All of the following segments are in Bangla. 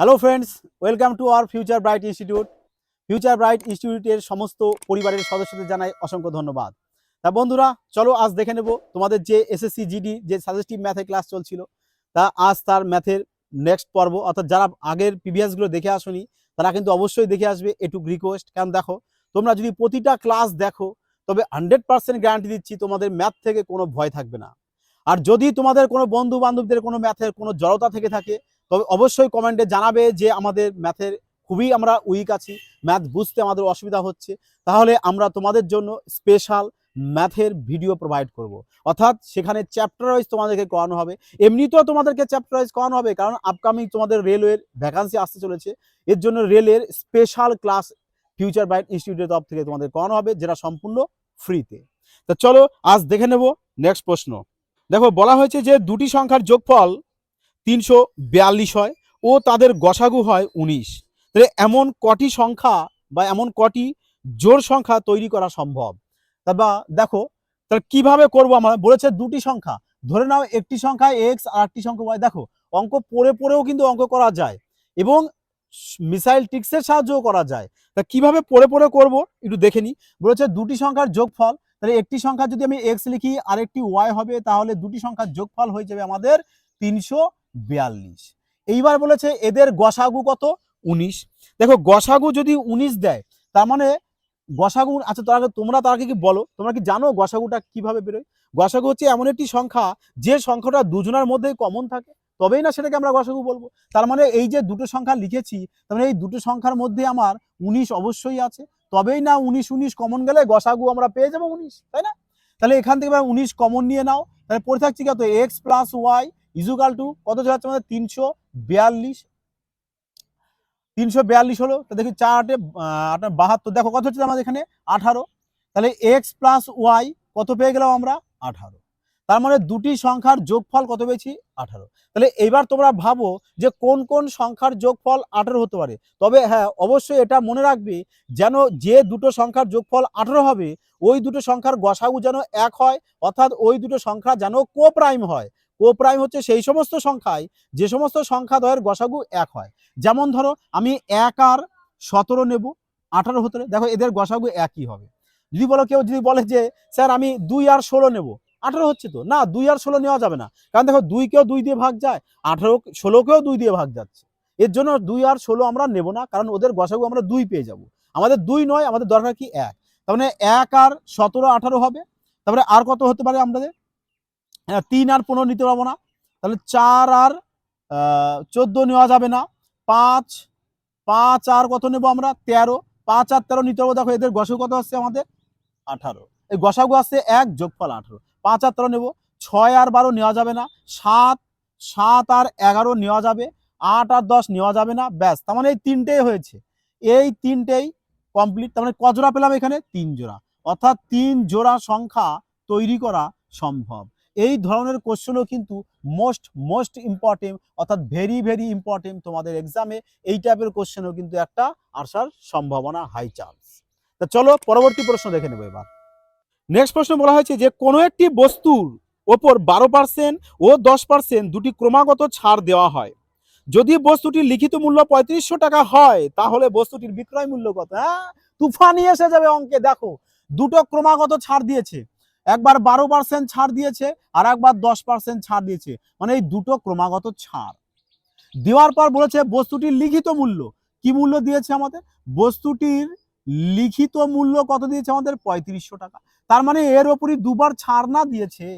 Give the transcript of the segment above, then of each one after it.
Hello friends welcome to our future bright institute future bright ইনস্টিটিউটের সমস্ত পরিবারের সদস্যদের জানাই অসংখ্য ধন্যবাদ। তা বন্ধুরা, চলো আজ দেখে নেব তোমাদের যে এসএসসি জিডি যে সাজেস্টিভ ম্যাথের ক্লাস চলছিল, তা আজ তার ম্যাথের নেক্সট পর্ব, অর্থাৎ যারা আগের প্রিভিয়াসগুলো দেখে আসনি, তারা কিন্তু অবশ্যই দেখে আসবে এটুক রিকোয়েস্ট কারণ দেখো, তোমরা যদি প্রতিটা ক্লাস দেখো, তবে হান্ড্রেড পার্সেন্ট গ্যারান্টি দিচ্ছি তোমাদের ম্যাথ থেকে কোনো ভয় থাকবে না। আর যদি তোমাদের কোনো বন্ধু বান্ধবদের কোনো ম্যাথের কোনো জড়তা থেকে থাকে তবে অবশ্যই কমেন্টে জানাবে যে আমাদের ম্যাথের খুবই আমরা উইক আছি, ম্যাথ বুঝতে আমাদের অসুবিধা হচ্ছে। তাহলে আমরা তোমাদের জন্য স্পেশাল ম্যাথের ভিডিও প্রোভাইড করব। অর্থাৎ সেখানে চ্যাপ্টার ওয়াইজ তোমাদেরকে করানো হবে। এমনিতেও তোমাদেরকে চ্যাপ্টার ওয়াইজ করানো হবে, কারণ আপকামিং তোমাদের রেলওয়ের ভ্যাকান্সি আসতে চলেছে। এর জন্য রেলের স্পেশাল ক্লাস ফিউচার ব্রাইট ইনস্টিটিউটের তরফ থেকে তোমাদের করানো হবে, যেটা সম্পূর্ণ ফ্রিতে তা চলো, আজ দেখে নেব নেক্সট প্রশ্ন। দেখো, বলা হয়েছে যে দুটি সংখ্যার যোগফল তিনশো বিয়াল্লিশ হয় ও তাদের গসাগু হয় উনিশ। তাহলে এমন কটি সংখ্যা বা এমন কটি জোর সংখ্যা তৈরি করা সম্ভব? তা বা দেখো, তাহলে কীভাবে করব আমরা? বলেছে দুটি সংখ্যা। ধরে নাও একটি সংখ্যা এক্স আর একটি সংখ্যা ওয়াই দেখো, অঙ্ক পড়ে পড়েও কিন্তু অঙ্ক করা যায় এবং মিসাইল টিক্সের সাহায্যও করা যায়। তা কীভাবে পড়ে পড়ে করব? একটু দেখে নিই। বলেছে দুটি সংখ্যার যোগফল, তাহলে একটি সংখ্যা যদি আমি এক্স লিখি আর একটি ওয়াই হবে, তাহলে দুটি সংখ্যার যোগফল হয়ে যাবে আমাদের তিনশো বিয়াল্লিশ। এইবার বলেছে এদের গসাগু কত? উনিশ। দেখো, গসাগু যদি উনিশ দেয়, তার মানে গসাগু আচ্ছা তার তোমরা তার আগে কি বলো? তোমরা কি জানো গসাগুটা কীভাবে বেরোয়? গসাগু হচ্ছে এমন একটি সংখ্যা, যে সংখ্যাটা দুজনের মধ্যেই কমন থাকে। তবেই না সেটাকে আমরা গসাগু বলব। তার মানে এই যে দুটো সংখ্যা লিখেছি, তার মানে এই দুটো সংখ্যার মধ্যে আমার উনিশ অবশ্যই আছে। তবেই না উনিশ উনিশ কমন গেলে গসাগু আমরা পেয়ে যাব উনিশ, তাই না? তাহলে এখান থেকে উনিশ কমন নিয়ে নাও। তাহলে পড়ে থাকছি কত? X plus Y equal two, কত হচ্ছে আমাদের? তিনশো বিয়াল্লিশ। তিনশো বিয়াল্লিশ হলো, তো দেখি চার আটে আটে বাহাত্তর। দেখো কত হচ্ছে আমাদের এখানে? আঠারো। তাহলে এক্স প্লাস ওয়াই কত পেয়ে গেলাম আমরা? আঠারো। তার মানে দুটি সংখ্যার যোগফল কত পেয়েছি? আঠারো। তাহলে এবার তোমরা ভাবো যে কোন কোন সংখ্যার যোগফল আঠারো হতে পারে। তবে হ্যাঁ অবশ্যই এটা মনে রাখবে যেন যে দুটো সংখ্যার যোগফল আঠারো হবে, ওই দুটো সংখ্যার গসাগু যেন এক হয়, অর্থাৎ ওই দুটো সংখ্যা যেন কো প্রাইম হয়। কো প্রাইম হচ্ছে সেই সমস্ত সংখ্যায় যে সমস্ত সংখ্যা দ্বয়ের গসাগু এক হয়। যেমন ধরো, আমি এক আর সতেরো নেব, আঠারো হতে দেখো, এদের গসাগু একই হবে। যদি বলো, কেউ যদি বলে যে, স্যার, আমি দুই আর ষোলো নেব। আঠারো হচ্ছে তো? না, দুই আর ষোলো নেওয়া যাবে না। কারণ দেখো দুইকেও দুই দিয়ে ভাগ যায়, আঠারো ষোলোকেও দুই দিয়ে ভাগ যাচ্ছে। এর জন্য দুই আর ষোলো আমরা নেব না, কারণ ওদের গসাগু আমরা দুই পেয়ে যাব। আমাদের দুই নয়, আমাদের দরকার কি এক? তার মানে এক আর সতেরো, আঠারো হবে। তারপরে আর কত হতে পারে আমাদের? হ্যাঁ তিন আর পনেরো নিতে পারব না। তাহলে চার আর চোদ্দ নেওয়া যাবে না। পাঁচ পাঁচ আর কত নেব আমরা? তেরো। পাঁচ আর তেরো নিতে পারব। দেখো, এদের গসাগু কত আসছে আমাদের? আঠারো। এই গসাগু আসছে এক যোগফল আঠারো। পাঁচ আর তেরো নেব। ছয় আর বারো নেওয়া যাবে না। সাত সাত আর এগারো নেওয়া যাবে। আট আর দশ নেওয়া যাবে না। ব্যাস, তার মানে এই তিনটেই হয়েছে। এই তিনটেই কমপ্লিট তার মানে ক জোড়া পেলাম এখানে? তিন জোড়া। অর্থাৎ তিন জোড়া সংখ্যা তৈরি করা সম্ভব। এই ধরনের কোশ্চেনও কিন্তু মোস্ট মোস্ট ইম্পর্টেন্ট অর্থাৎ ভেরি ভেরি ইম্পর্টেন্ট তোমাদের এক্সামে এই টাইপের কোশ্চেনও কিন্তু একটা আসার সম্ভাবনা হাই চান্স তা চলো পরবর্তী প্রশ্ন দেখে নেব এবার। নেক্সট প্রশ্ন বলা হয়েছে যে, কোনো একটি বস্তুর ওপর বারো পার্সেন্ট ও দশ পার্সেন্ট দুটি ক্রমাগত ছাড় দেওয়া হয়। যদি বস্তুটির লিখিত মূল্য পঁয়ত্রিশশো টাকা হয়, তাহলে বস্তুটির বিক্রয় মূল্য কত? হ্যাঁ? তুফানি এসে যাবে অঙ্কে, দেখো। দুটো ক্রমাগত ছাড় দিয়েছে। একবার বারো পার্সেন্ট ছাড় দিয়েছে আর একবার দশ পার্সেন্ট ছাড় দিয়েছে। মানে এই দুটো ক্রমাগত ছাড়। দেওয়ার পর বলেছে বস্তুটির লিখিত মূল্য। কি মূল্য দিয়েছে আমাদের? বস্তুটির লিখিত মূল্য কত দিয়েছে আমাদের? পঁয়ত্রিশশো টাকা। তার মানে এর ওপরই দুবার ছাড় না দিয়েছে।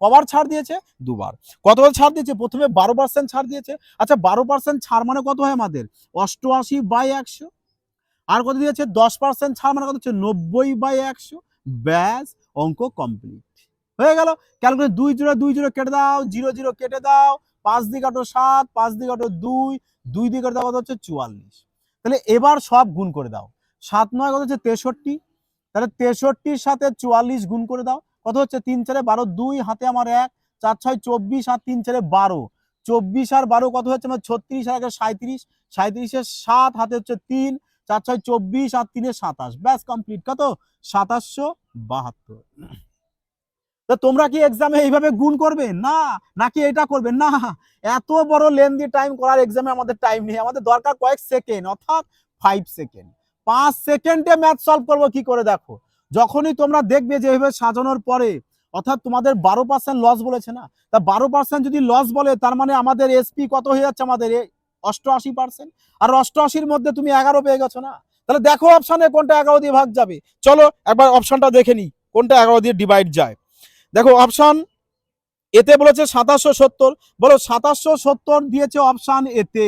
কবার ছাড় দিয়েছে? দুবার। কতবার ছাড় দিয়েছে? প্রথমে বারো পার্সেন্ট ছাড় দিয়েছে। আচ্ছা বারো পার্সেন্ট ছাড় মানে কত হয় আমাদের? অষ্টআশি বাই একশো। আর কত দিয়েছে? দশ পার্সেন্ট ছাড় মানে কত হচ্ছে? নব্বই বাই একশো। ব্যাস। অঙ্ক কমপ্লিট হয়ে গেল? ক্যালকুলেট দুই জিরো দুই জিরো কেটে দাও, জিরো জিরো কেটে দাও, পাঁচ দিকে আটো সাত, পাঁচ দিকে আটো দুই দুই দিকে আটো কত হচ্ছে? চুয়াল্লিশ। তাহলে এবার সব গুণ করে দাও। সাত নয় কত হচ্ছে? তেষট্টি। তাহলে তেষট্টির সাথে চুয়াল্লিশ গুণ করে দাও। কত হচ্ছে? তিন চারে বারো, দুই হাতে আমার এক, চার ছয়, চব্বিশ আর তিন চারে বারো। চব্বিশ আর বারো কত হচ্ছে? আমার ছত্রিশ আর একে সাঁত্রিশ সাঁত্রিশের সাত হাতে হচ্ছে তিন চার ছয় চব্বিশ আর তিনে সাতাশ। ব্যাস কমপ্লিট কত? সাতাশশো বাহাত্তর। তো তোমরা কি এক্সামে এইভাবে গুণ করবে? না। নাকি এটা করবে? না। এত বড় লেন্দি টাইম করার এক্সামে আমাদের টাইম নেই। আমাদের দরকার কয়েক সেকেন্ড অর্থাৎ ফাইভ সেকেন্ড পাঁচ সেকেন্ডে ম্যাথ সলভ করব কি করে দেখো? যখনই তোমরা দেখবে যে এইভাবে সাজানোর পরে, অর্থাৎ তোমাদের বারো পার্সেন্ট লস বলেছে না? তা বারো পার্সেন্ট যদি লস বলে, তার মানে আমাদের এসপি কত হয়ে যাচ্ছে? আমাদের অষ্টআশি পার্সেন্ট আর অষ্টআশির মধ্যে তুমি এগারো পেয়ে গেছো না? তাহলে দেখো অপশানে কোনটা এগারো দিয়ে ভাগ যাবে। চলো একবার অপশনটা দেখে নিই, কোনটা এগারো দিয়ে ডিভাইড যায়। দেখো অপশান এতে বলেছে সাতাশশো সত্তর, বলো সাতাশশো সত্তর দিয়েছে অপশান এতে।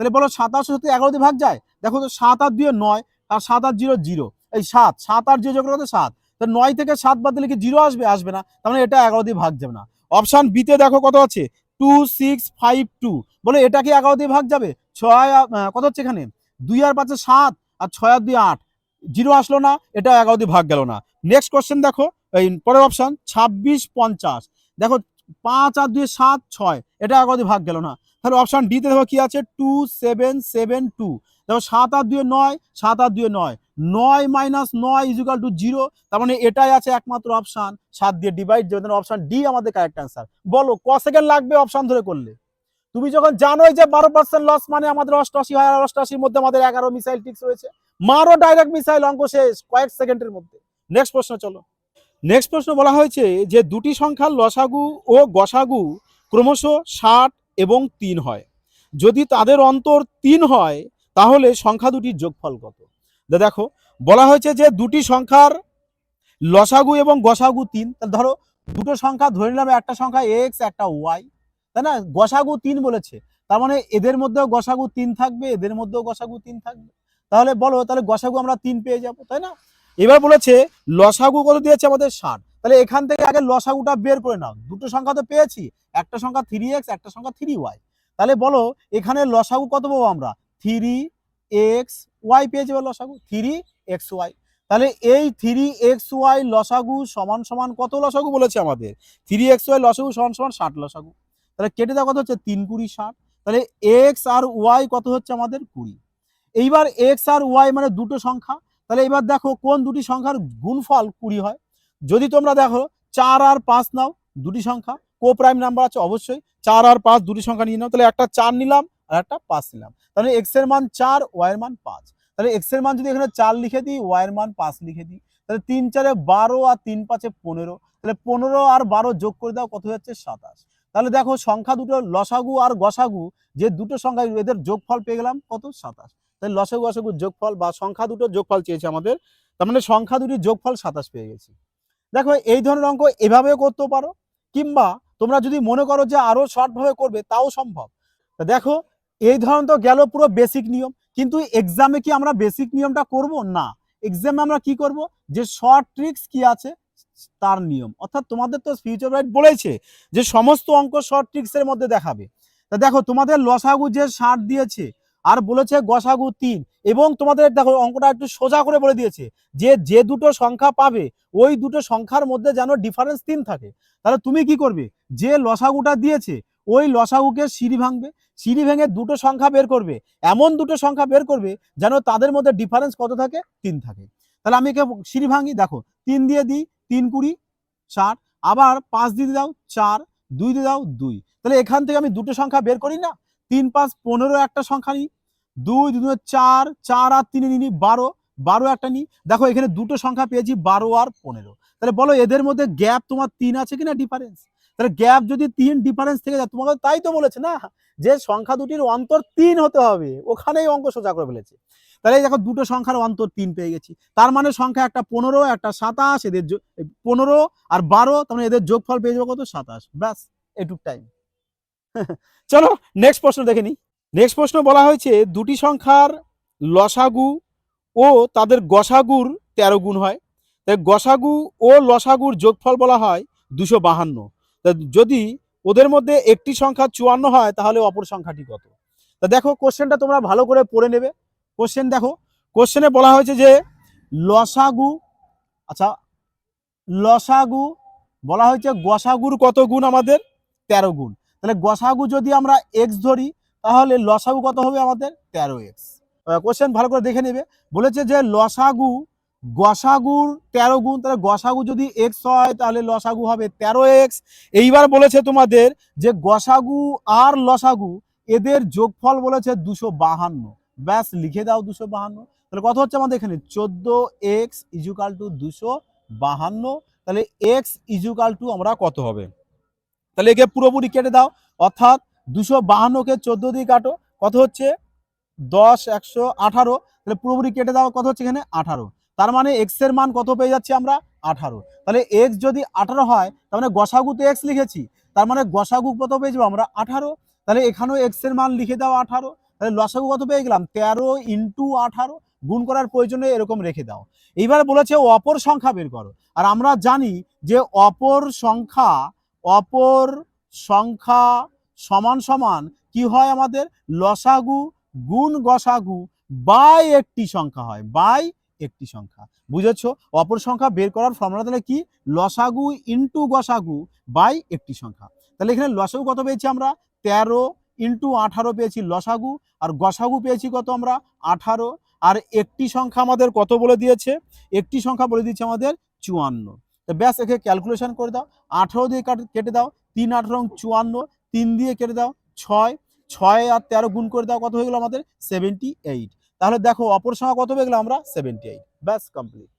তাহলে বলো সাতাশশো সত্তর এগারো দিয়ে ভাগ যায়? দেখো তো সাত আর দিয়ে নয়, আর সাত আর জিরো জিরো। এই সাত সাত আর জিরো যোগ সাত। তো নয় থেকে সাত বাদ দিলে কি জিরো আসবে? আসবে না। তার মানে এটা এগারো দিয়ে ভাগ যাবে না। অপশান বিতে দেখো কত আছে? টু সিক্স ফাইভ টু বলে এটা কি এগারো দিয়ে ভাগ যাবে? ছয় কত হচ্ছে এখানে? দুই আর পাঁচে সাত আর ছয় আর দুই আট। জিরো আসলো না, এটা এগারো দিয়ে ভাগ গেল না। নেক্সট কোয়েশ্চেন দেখো, এই পরের অপশন ছাব্বিশ পঞ্চাশ। দেখো, পাঁচ আর দুই সাত, ছয়, এটা এগারো দিয়ে ভাগ গেল না। তাহলে অপশন ডিতে দেখো কি আছে? টু সেভেন সেভেন টু দেখো সাত আর দুয়ে নয়, সাত আর দুয়ে নয়। নয় মাইনাস নয় ইজুকাল টু জিরো তার মানে এটাই আছে একমাত্র অপশন সাত দিয়ে ডিভাইড যাবে অপশন ডি আমাদের কারেক্ট অ্যান্সার বলো, ক সেকেন্ড লাগবে অপশন ধরে করলে? তুমি যখন জানোই যে বারো পার্সেন্ট লস মানে আমাদের অষ্টআশি হয় আর অষ্টআশির মধ্যে আমাদের এগারো মিসাইল টিক্স রয়েছে মারো ডাইরেক্ট মিসাইল অঙ্ক শেষ, কয়েক সেকেন্ডের মধ্যে। নেক্সট প্রশ্ন চলো। নেক্সট প্রশ্ন বলা হয়েছে যে দুটি সংখ্যার লসাগু ও গসাগু ক্রমশ ষাট এবং তিন হয়। যদি তাদের অন্তর তিন হয়, তাহলে সংখ্যা দুটির যোগফল কত? দেখো, বলা হয়েছে যে দুটি সংখ্যার লসাগু এবং গসাগু তিন। ধরো, দুটো সংখ্যা ধরে নিলাম, একটা সংখ্যা এক্স একটা ওয়াই তাই না? গসাগু তিন বলেছে। তার মানে এদের মধ্যেও গসাগু তিন থাকবে, এদের মধ্যেও গসাগু তিন থাকবে। তাহলে বলো, তাহলে গসাগু আমরা তিন পেয়ে যাব, তাই না? এবার বলেছে, লসাগু কত দিয়েছে আমাদের ষাট। তাহলে এখান থেকে আগে লসাগুটা বের করে নাও। দুটো সংখ্যা তো পেয়েছি। একটা সংখ্যা থ্রি এক্স একটা সংখ্যা থ্রি ওয়াই তাহলে বলো, এখানে লসাগু কত পাবো আমরা? থ্রি এক্স ওয়াই পেয়ে যাব লসাগু থ্রি এক্স ওয়াই তাহলে এই থ্রি এক্স ওয়াই লসাগু সমান সমান কত লসাগু বলেছে আমাদের? থ্রি এক্স ওয়াই লসাগু সমান সমান ষাট লসাগু তাহলে কেটে দেওয়া কত হচ্ছে? তিন কুড়ি ষাট। তাহলে এক্স আর ওয়াই কত হচ্ছে আমাদের? কুড়ি। এইবার এক্স আর ওয়াই মানে দুটো সংখ্যা। তাহলে এবার দেখো কোন দুটি সংখ্যার গুণফল কুড়ি হয়? যদি তোমরা দেখো, চার আর পাঁচ নাও, দুটি সংখ্যা। কো প্রাইম নাম্বার আছে অবশ্যই। চার আর পাঁচ, দুটি সংখ্যা নিয়ে নাও। তাহলে একটা চার নিলাম আর একটা পাঁচ নিলাম। তাহলে এক্সের মান চার ওয়াই এর মান পাঁচ। তাহলে এক্সের মান যদি এখানে চার লিখে দিই ওয়াই এর মান পাঁচ লিখে দিই, তাহলে তিন চারে বারো আর তিন পাঁচে পনেরো। তাহলে পনেরো আর বারো যোগ করে দাও, কত যাচ্ছে সাতাশ। তাহলে দেখো, সংখ্যা দুটো লসাগু আর গসাগু, যে দুটো সংখ্যা এদের যোগফল পেয়ে গেলাম কত? সাতাশ। তাহলে লসাগু গসাগু যোগফল বা সংখ্যা দুটো যোগফল চেয়েছে আমাদের। তার মানে সংখ্যা দুটির যোগফল সাতাশ পেয়ে গেছি। দেখো, এই ধরনের অঙ্ক এভাবেও করতে পারো, কিংবা তোমরা যদি মনে করো যে আরও শর্ট ভাবে করবে, তাও সম্ভব। তা দেখো, এই ধরনের তো গেল পুরো বেসিক নিয়ম, কিন্তু এক্সামে কি আমরা বেসিক নিয়মটা করব? না। এক্সামে আমরা কি করব? যে শর্ট ট্রিক্স কি আছে, তার নিয়ম। অর্থাৎ তোমাদের তো ফিউচার রাইট বলেছে যে সমস্ত অঙ্ক শর্ট ট্রিক্সের মধ্যে দেখাবে। তা দেখো, তোমাদের লসাগু যে ষাট দিয়েছে আর বলেছে গসাগু তিন। এবং তোমাদের দেখো, অঙ্কটা একটু সোজা করে বলে দিয়েছে যে যে দুটো সংখ্যা পাবে, ওই দুটো সংখ্যার মধ্যে যেন ডিফারেন্স তিন থাকে। তাহলে তুমি কি করবে? যে লসাগুটা দিয়েছে, ওই লসাগুকে সিঁড়ি ভাঙবে। সিঁড়ি ভেঙে দুটো সংখ্যা বের করবে। এমন দুটো সংখ্যা বের করবে যেন তাদের মধ্যে ডিফারেন্স কত থাকে? তিন থাকে। তাহলে আমি সিঁড়ি ভাঙি, দেখো, তিন দিয়ে দিই, তিন কুড়ি, ষাট। আবার পাঁচ দিয়ে দাও, চার। দুই দিয়ে দাও, দুই। তাহলে এখান থেকে আমি দুটো সংখ্যা বের করি না? তিন পাঁচ পনেরো একটা সংখ্যা নিই। দুই দুই চার চার আর তিনে নিই বারো বারো একটা নিই দেখো, এখানে দুটো সংখ্যা পেয়েছি, বারো আর পনেরো। তাহলে বলো, এদের মধ্যে গ্যাপ তোমার তিন আছে কিনা ডিফারেন্স তাহলে গ্যাপ যদি তিন ডিফারেন্স থেকে যায়, তোমাকে তাই তো বলেছে না? যে সংখ্যা দুটির অন্তর তিন হতে হবে, ওখানেই অঙ্ক সোজা করে ফেলেছে। তাহলে দেখো, দুটো সংখ্যার অন্তর তিন পেয়ে গেছি। তার মানে সংখ্যা একটা পনেরো, একটা সাতাশ, এদের পনেরো আর বারো, তার মানে এদের যোগফল পেয়ে যাব কত? সাতাশ। ব্যাস, এটুক টাইম চলো নেক্সট প্রশ্ন দেখে নিই নেক্সট প্রশ্ন বলা হয়েছে, দুটি সংখ্যার লসাগু ও তাদের গসাগুর তেরো গুণ হয়। তাই গসাগু ও লসাগুর যোগফল বলা হয় দুশো বাহান্ন। যদি ওদের মধ্যে একটি সংখ্যা চুয়ান্ন হয়, তাহলে অপর সংখ্যাটি কত? তা দেখো, কোশ্চেনটা তোমরা ভালো করে পড়ে নেবে। কোশ্চেন দেখো, কোশ্চেনে বলা হয়েছে যে লসাগু আচ্ছা লসাগু বলা হয়েছে গসাগুর কত গুণ আমাদের? তেরো গুণ। তাহলে গসাগু যদি আমরা এক্স ধরি তাহলে লসাগু কত হবে আমাদের? তেরো এক্স কোশ্চেন ভালো করে দেখে নেবে। বলেছে যে লসাগু, গসাগুর তেরো গুণ, তাহলে গসাগু যদি এক্স হয়, তাহলে লসাগু হবে তেরো এক্স এইবার বলেছে তোমাদের যে গসাগু আর লসাগু, এদের যোগফল বলেছে দুশো বাহান্ন। ব্যাস, লিখে দাও দুশো বাহান্ন। তাহলে কত হচ্ছে আমাদের এখানে? চোদ্দ এক্স ইজুকাল টু দুশো বাহান্ন। তাহলে এক্স ইজুকাল টু আমরা কত হবে? তাহলে একে পুরোপুরি কেটে দাও। অর্থাৎ দুশো বাহান্নকে চোদ্দ দিয়ে কাটো, কত হচ্ছে? দশ, একশো, আঠারো। তাহলে পুরোপুরি কেটে দেওয়া কত হচ্ছে এখানে? আঠারো। তার মানে এক্সের মান কত পেয়ে যাচ্ছি আমরা? আঠারো। তাহলে এক্স যদি আঠারো হয়, তার মানে গসাগুতে এক্স লিখেছি। তার মানে গসাগু কত পেয়ে যাব আমরা? আঠারো। তাহলে এখানেও এক্সের মান লিখে দাও আঠারো। তাহলে লসাগু কত পেয়ে গেলাম? তেরো ইন্টু আঠারো। গুণ করার প্রয়োজনে এরকম রেখে দাও। এইবার বলেছে অপর সংখ্যা বের করো। আর আমরা জানি যে অপর সংখ্যা অপর সংখ্যা সমান সমান কি হয় আমাদের? লসাগু গুণ গসাগু বাই একটি সংখ্যা হয়, বাই একটি সংখ্যা। বুঝেছ? অপর সংখ্যা বের করার ফর্মুলা তাহলে কি? লসাগু ইন্টু গসাগু বাই একটি সংখ্যা। তাহলে এখানে লসাগু কত পেয়েছি আমরা? তেরো ইন্টু আঠারো পেয়েছি লসাগু, আর গসাগু পেয়েছি কত আমরা? আঠারো। আর একটি সংখ্যা আমাদের কত বলে দিয়েছে? একটি সংখ্যা বলে দিয়েছে আমাদের চুয়ান্ন। তো ব্যাস একে ক্যালকুলেশন করে দাও। আঠারো দিয়ে কেটে দাও। তিন আঠারো, চুয়ান্ন। তিন দিয়ে কেটে দাও, ছয় ছয় আর তেরো গুণ করে দাও, কত হয়ে গেলো আমাদের? সেভেন্টি এইট তাহলে দেখো, অপর সংখ্যা কত হয়ে গেলো আমরা? সেভেন্টি এইট ব্যাস কমপ্লিট